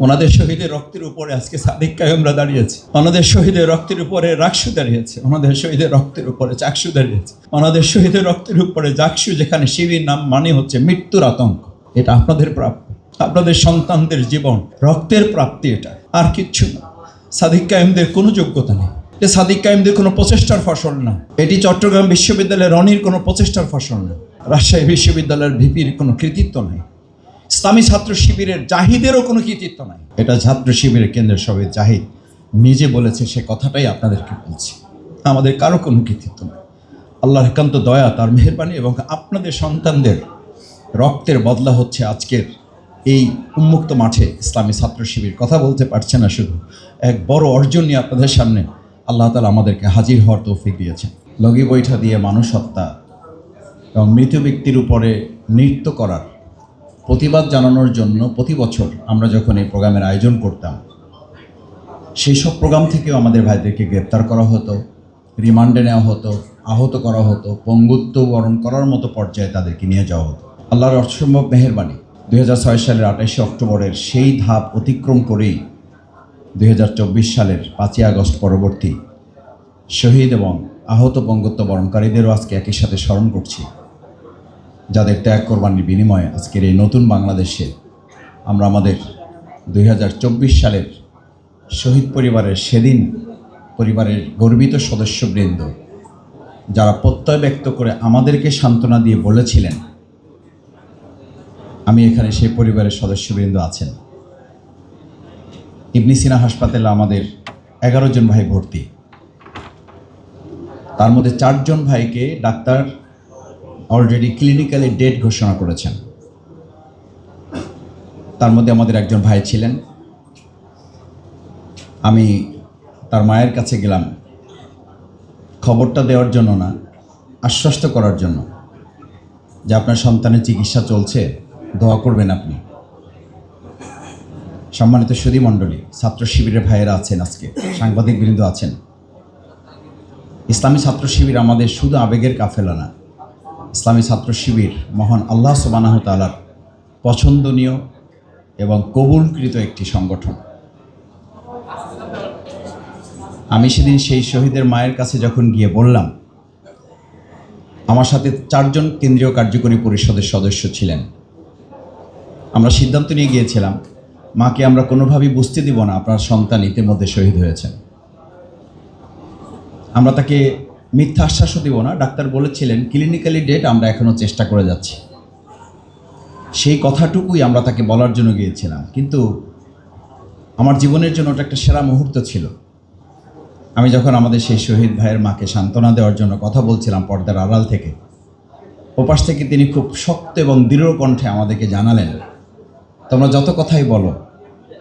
ওনাদের শহীদের রক্তের উপরে আজকে সাদিক কায়মরা দাঁড়িয়েছে। ওনাদের শহীদের রক্তের উপরে রাকসু দাঁড়িয়েছে। ওনাদের শহীদের রক্তের উপরে চাকসু দাঁড়িয়েছে। ওনাদের শহীদের রক্তের উপরে জাকসু, যেখানে শিবির নাম মানে হচ্ছে মৃত্যুর আতঙ্ক। এটা আপনাদের প্রাপ্য। আপনাদের সন্তানদের জীবন, রক্তের প্রাপ্তি এটা। আর কিচ্ছু না। সাদিক কায়েমদের কোনো যোগ্যতা নেই। এ সাদিক কায়েমদের কোনো প্রচেষ্টার ফসল না। এটি চট্টগ্রাম বিশ্ববিদ্যালয়ের রনির কোনো প্রচেষ্টার ফসল না। রাজশাহী বিশ্ববিদ্যালয়ের ভিপির কোনো কৃতিত্ব নেই। ইসলামী ছাত্র শিবিরের জাহিদেরও কোনো কৃতিত্ব নাই। এটা ছাত্র শিবিরের কেন্দ্রের সবে জাহিদ। নিজে বলেছে, সে কথাটাই আপনাদেরকে বলছি। আমাদের কারও কোনো কৃতিত্ব নেই। আল্লাহর একান্ত দয়া, তার মেহরবানি এবং আপনাদের সন্তানদের রক্তের বদলা হচ্ছে আজকের এই উন্মুক্ত মাঠে ইসলামী ছাত্র শিবির। কথা বলতে পারছে না শুধু, এক বড় অর্জন নিয়ে আপনাদের সামনে আল্লাহ তালা আমাদেরকে হাজির হওয়ার তৌফিক দিয়েছেন। লগি বৈঠা দিয়ে মানুষ হত্যা এবং মৃত ব্যক্তির উপরে নৃত্য করার প্রতিবাদ জানানোর জন্য প্রতি বছর আমরা যখন এই প্রোগ্রামের আয়োজন করতাম সেই সব প্রোগ্রাম থেকেও আমাদের ভাইদেরকে গ্রেপ্তার করা হতো, রিমান্ডে নেওয়া হতো, আহত করা হতো, পঙ্গুত্ব বরণ করার মতো পর্যায়ে তাদেরকে নিয়ে যাওয়া হতো। আল্লাহর অসম্ভব মেহেরবানি দু সালের আঠাশে অক্টোবরের সেই ধাপ অতিক্রম করেই দু হাজার চব্বিশ সালের পাঁচই আগস্ট পরবর্তী শহীদ এবং আহত পঙ্গুত্ব বরণকারীদেরও আজকে একই সাথে স্মরণ করছি। যাদের ত্যাগ কোরবানির বিনিময়ে আজকের এই নতুন বাংলাদেশে আমরা আমাদের দুই হাজার চব্বিশ সালের শহীদ পরিবারের সেদিন পরিবারের গর্বিত সদস্যবৃন্দ, যারা প্রত্যয় ব্যক্ত করে আমাদেরকে সান্ত্বনা দিয়ে বলেছিলেন, আমি এখানে সেই পরিবারের সদস্যবৃন্দ আছেন। ইবনি সিনা হাসপাতালে আমাদের এগারো জন ভাই ভর্তি। তার মধ্যে চারজন ভাইকে ডাক্তার অলরেডি ক্লিনিক্যালি ডেট ঘোষণা করেছেন। তার মধ্যে আমাদের একজন ভাই ছিলেন। আমি তার মায়ের কাছে গেলাম। খবরটা দেওয়ার জন্য না, আশ্বস্ত করার জন্য। যে আপনার সন্তানের চিকিৎসা চলছে, দোয়া করবেন আপনি। সম্মানিত সুদী মণ্ডলী ছাত্র শিবিরের ভাইয়েরা আছেন আজকে সাংবাদিক বৃন্দ আছেন। ইসলামী ছাত্র শিবির আমাদের শুধু আবেগের কাফেলা না ইসলামী ছাত্র শিবির মহান আল্লাহ সুবানাহ তালার পছন্দনীয় এবং কবুলকৃত একটি সংগঠন। আমি সেদিন সেই শহীদের মায়ের কাছে যখন গিয়ে বললাম, আমার সাথে চারজন কেন্দ্রীয় কার্যকরী পরিষদের সদস্য ছিলেন। আমরা সিদ্ধান্ত নিয়ে গিয়েছিলাম, মাকে আমরা কোনোভাবেই বুঝতে দিব না, আপনার সন্তান ইতিমধ্যে শহীদ হয়েছেন। আমরা তাকে মিথ্যা আশ্বাসও দিব না। ডাক্তার বলেছিলেন ক্লিনিক্যালি ডেট আমরা এখনও চেষ্টা করে যাচ্ছি। সেই কথাটুকুই আমরা তাকে বলার জন্য গিয়েছিলাম। কিন্তু আমার জীবনের জন্য ওটা একটা সেরা মুহূর্ত ছিল। আমি যখন আমাদের সেই শহীদ ভাইয়ের মাকে সান্ত্বনা দেওয়ার জন্য কথা বলছিলাম পর্দার আড়াল থেকে, ওপাশ থেকে তিনি খুব শক্ত এবং দৃঢ় কণ্ঠে আমাদেরকে জানালেন, তোমরা যত কথাই বলো,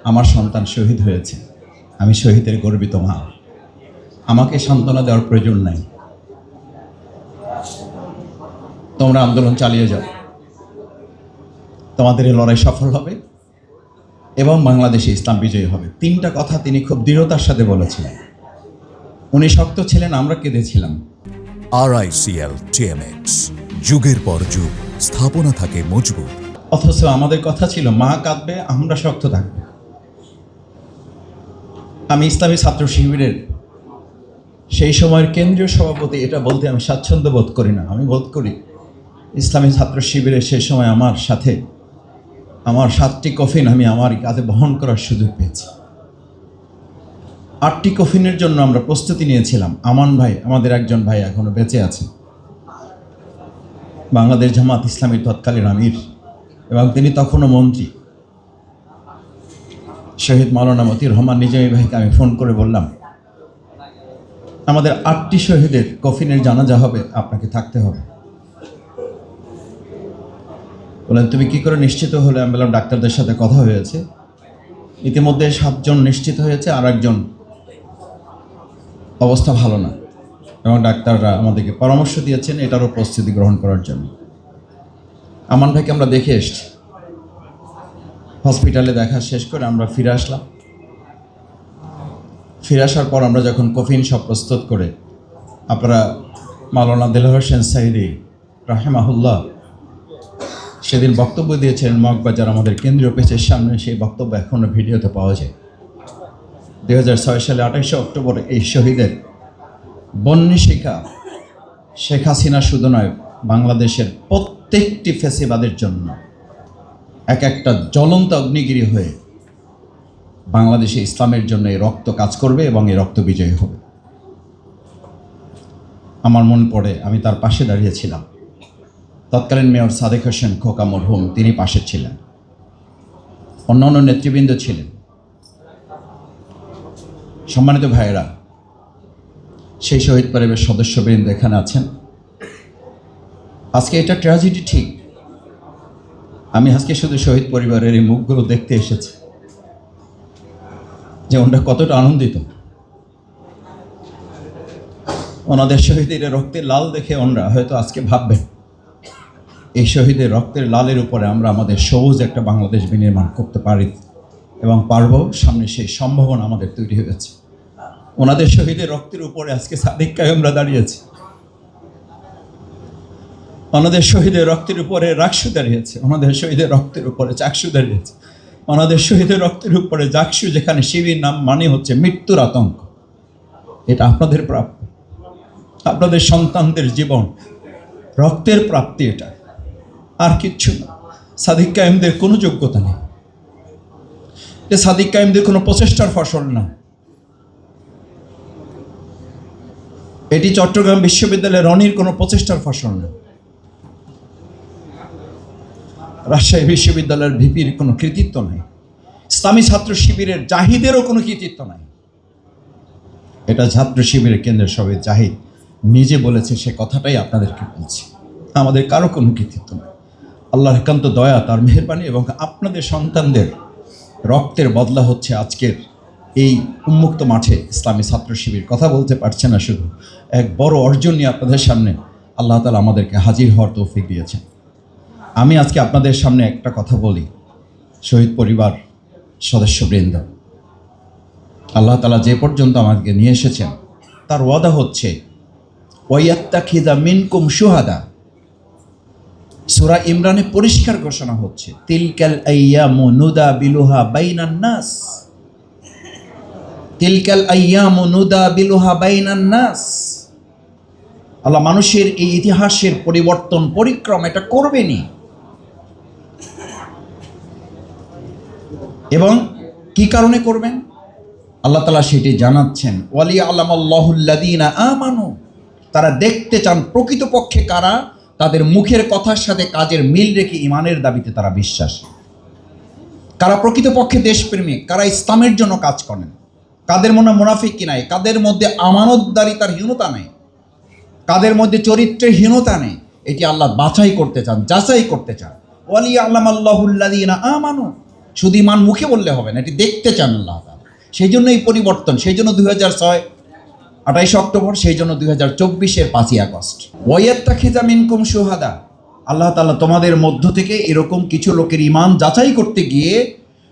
আমার সন্তান শহীদ হয়েছে। আমি শহীদের গর্বিত মা। আমাকে সান্ত্বনা দেওয়ার প্রয়োজন নাই। তোমরা আন্দোলন চালিয়ে যাও। তোমাদের এই লড়াই সফল হবে এবং বাংলাদেশে ইসলাম বিজয়ী হবে। তিনটা কথা তিনি খুব দৃঢ়তার সাথে বলেছিলেন। উনি শক্ত ছিলেন আমরা কেঁদেছিলাম। আর আরআইসিএল টিএমএক্স যুগের পর যুগ স্থাপনা থাকে মজবুত। অথচ আমাদের কথা ছিল মা কাঁদবে আমরা শক্ত থাকব। আমি ইসলামী ছাত্র শিবিরের সেই সময়ের কেন্দ্রীয় সভাপতি এটা বলতে আমি স্বাচ্ছন্দ্য বোধ করি না আমি বোধ করি ইসলামী ছাত্র শিবিরে সেই সময় আমার সাথে, আমার সাতটি কফিন আমি আমার কাঁধে বহন করার সুযোগ পেয়েছি। আটটি কফিনের জন্য আমরা প্রস্তুতি নিয়েছিলাম। আমান ভাই, আমাদের একজন ভাই এখনও বেঁচে আছে। বাংলাদেশ জামাত ইসলামীর তৎকালীন আমির এবং তিনি তখনও মন্ত্রী। শহীদ মাওলানা মতির রহমান নিজামী ভাইকে আমি ফোন করে বললাম, আমাদের আটটি শহীদের কফিনের জানাজা হবে, আপনাকে থাকতে হবে। বললেন, তুমি কি করে নিশ্চিত হলে? আমি বললাম, ডাক্তারদের সাথে কথা হয়েছে। ইতিমধ্যে সাতজন নিশ্চিত হয়েছে আর একজন অবস্থা ভালো না। এবং ডাক্তাররা আমাদেরকে পরামর্শ দিয়েছেন এটারও প্রস্তুতি গ্রহণ করার জন্য। আমান ভাইকে আমরা দেখে এসছি। হসপিটালে দেখা শেষ করে আমরা ফিরে আসলাম। ফিরে আসার পর আমরা যখন কফিন সব প্রস্তুত করে, আপনারা মাওলানা দিল হোসেন সাইদি রাহেমাহুল্লাহ সেদিন বক্তব্য দিয়েছিলেন মগবাজার আমাদের কেন্দ্রীয় পেজের সামনে, সেই বক্তব্য এখনও ভিডিওতে পাওয়া যায়। দুই হাজার ছয় সালে আঠাশে অক্টোবর এই শহীদের বন্যিশিকা শেখ হাসিনা শুধু নয়, বাংলাদেশের প্রত্যেকটি ফেসিবাদের জন্য এক একটা জ্বলন্ত অগ্নিগিরি হয়ে বাংলাদেশে ইসলামের জন্য এই রক্ত কাজ করবে এবং এই রক্ত বিজয়ী হবে। আমার মনে পড়ে, আমি তার পাশে দাঁড়িয়েছিলাম তৎকালীন মেয়র সাদেক হোসেন খোকা মরহুম তিনি পাশে ছিলেন। অন্যান্য নেতৃবৃন্দ ছিলেন। সম্মানিত ভাইয়েরা, সেই শহীদ পরিবারের সদস্যবৃন্দ এখানে আছেন। আজকে এটা ট্র্যাজেডি ঠিক। আমি আজকে শুধু শহীদ পরিবারের এই মুখগুলো দেখতে এসেছি। যে ওনারা কতটা আনন্দিত। ওনাদের শহীদের রক্তের লাল দেখে ওনারা হয়তো আজকে ভাববেন এই শহীদের রক্তের লালের উপরে আমরা আমাদের সবুজ একটা বাংলাদেশ বিনির্মাণ করতে পারি এবং পারব, সামনে সেই সম্ভাবনা আমাদের তৈরি হয়েছে। ওনাদের শহীদের রক্তের উপরে আজকে সাদিক কায়মরা দাঁড়িয়েছে। ওনাদের শহীদের রক্তের উপরে রাকসু দাঁড়িয়েছে, ওনাদের শহীদের রক্তের উপরে চাকসু দাঁড়িয়েছে। ওনাদের শহীদের রক্তের উপরে জাকসু যেখানে শিবির নাম মানে হচ্ছে মৃত্যুর আতঙ্ক। এটা আপনাদের প্রাপ্য। আপনাদের সন্তানদের জীবন, রক্তের প্রাপ্তি এটা। আর কিচ্ছু না। সাদিক কায়েমদের কোনো যোগ্যতা নেই। এ সাদিক কায়েমদের কোনো প্রচেষ্টার ফসল না। এটি চট্টগ্রাম বিশ্ববিদ্যালয়ের রনির কোনো প্রচেষ্টার ফসল না। রাজশাহী বিশ্ববিদ্যালয়ের ভিপির কোনো কৃতিত্ব নাই। ইসলামী ছাত্র শিবিরের জাহিদেরও কোনো কৃতিত্ব নাই। এটা ছাত্র শিবিরের কেন্দ্রের সবে জাহিদ। নিজে বলেছে সে কথাটাই আপনাদেরকে বলছি। আমাদের কারও কোনো কৃতিত্ব নেই। আল্লাহর একান্ত দয়া, তার মেহরবানি এবং আপনাদের সন্তানদের রক্তের বদলা হচ্ছে আজকের এই উন্মুক্ত মাঠে ইসলামী ছাত্র শিবির। কথা বলতে পারছে না শুধু, এক বড় অর্জন নিয়ে আপনাদের সামনে আল্লাহ তালা আমাদেরকে হাজির হওয়ার তৌফিক দিয়েছেন। আমি আজকে আপনাদের সামনে একটা কথা বলি, শহীদ পরিবার সদস্যবৃন্দ। আল্লাহ তালা যে পর্যন্ত আমাদেরকে নিয়ে এসেছেন, তার ওয়াদা হচ্ছে ওয়াত্তা খিদা মিনকুম সুহাদা সুরা ইমরানে পরিষ্কার ঘোষণা হচ্ছে, তিলকাল আইয়ামু নুদা বিলুহা বাইনান নাস। তিলকাল আইয়ামু নুদা বিলুহা বাইনান নাস। আল্লাহ মানুষের এই ইতিহাসের পরিবর্তন, পরিক্রম এটা করবেনি এবং কি কারণে করবেন? আল্লাহ তালা সেটি জানাচ্ছেন ওয়ালি আল্লাহুল্লাদিনা আমানু, তারা দেখতে চান প্রকৃতপক্ষে কারা? তাদের মুখের কথার সাথে কাজের মিল রেখে ইমানের দাবিতে তারা বিশ্বাস। কারা প্রকৃতপক্ষে দেশপ্রেমিক কারা ইসলামের জন্য কাজ করেন, কাদের মনে মুনাফিক নাই, কাদের মধ্যে আমানতদারিতার হীনতা নেই, কাদের মধ্যে চরিত্রের হীনতা নেই, এটি আল্লাহ বাছাই করতে চান, যাচাই করতে চান। ওয়ালি আল্লাম আল্লাহুল্লাদিনা আমানু। শুধু ইমান মুখে বললে হবে না, এটি দেখতে চান আল্লাহ সেই জন্য এই পরিবর্তন, সেই জন্য দুই হাজার ছয় আঠাইশে অক্টোবর, সেই জন্য দুই হাজার চব্বিশের পাঁচই আগস্ট। ওয়াইয়াত্তা খিজা মিনকুম সুহাদা আল্লাহ তাআলা তোমাদের মধ্য থেকে এরকম কিছু লোকের ইমান যাচাই করতে গিয়ে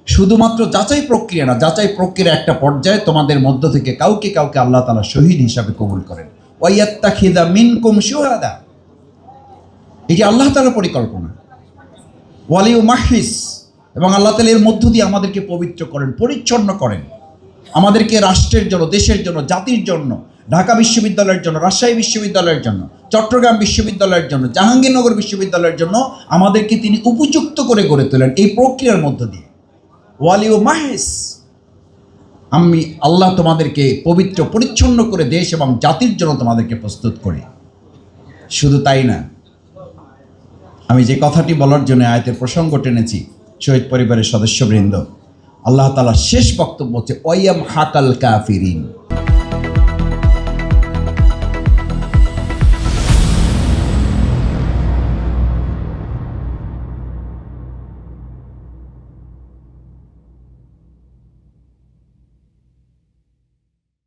শুধুমাত্র যাচাই প্রক্রিয়া না, যাচাই প্রক্রিয়া একটা পর্যায়ে তোমাদের মধ্য থেকে কাউকে কাউকে আল্লাহ তালা শহীদ হিসাবে কবুল করেন। ওয়াইয়াত্তা খিদা মিনকুম সুহাদা এটি আল্লাহ তাআলার পরিকল্পনা। ওয়ালিউ মাহিস এবং আল্লাহ তালা এর মধ্য দিয়ে আমাদেরকে পবিত্র করেন, পরিচ্ছন্ন করেন। আমাদেরকে রাষ্ট্রের জন্য, দেশের জন্য, জাতির জন্য, ঢাকা বিশ্ববিদ্যালয়ের জন্য, রাজশাহী বিশ্ববিদ্যালয়ের জন্য, চট্টগ্রাম বিশ্ববিদ্যালয়ের জন্য, জাহাঙ্গীরনগর বিশ্ববিদ্যালয়ের জন্য আমাদেরকে তিনি উপযুক্ত করে গড়ে তোলেন এই প্রক্রিয়ার মধ্য দিয়ে। ওয়ালিউ মাহেস আমি আল্লাহ তোমাদেরকে পবিত্র, পরিচ্ছন্ন করে দেশ এবং জাতির জন্য তোমাদেরকে প্রস্তুত করি। শুধু তাই না, আমি যে কথাটি বলার জন্য আয়তের প্রসঙ্গ টেনেছি, শহীদ পরিবারের সদস্যবৃন্দ আল্লাহ তালা শেষ বক্তব্য হচ্ছে ওয়াইয়াম হাকাল কাফিরিন।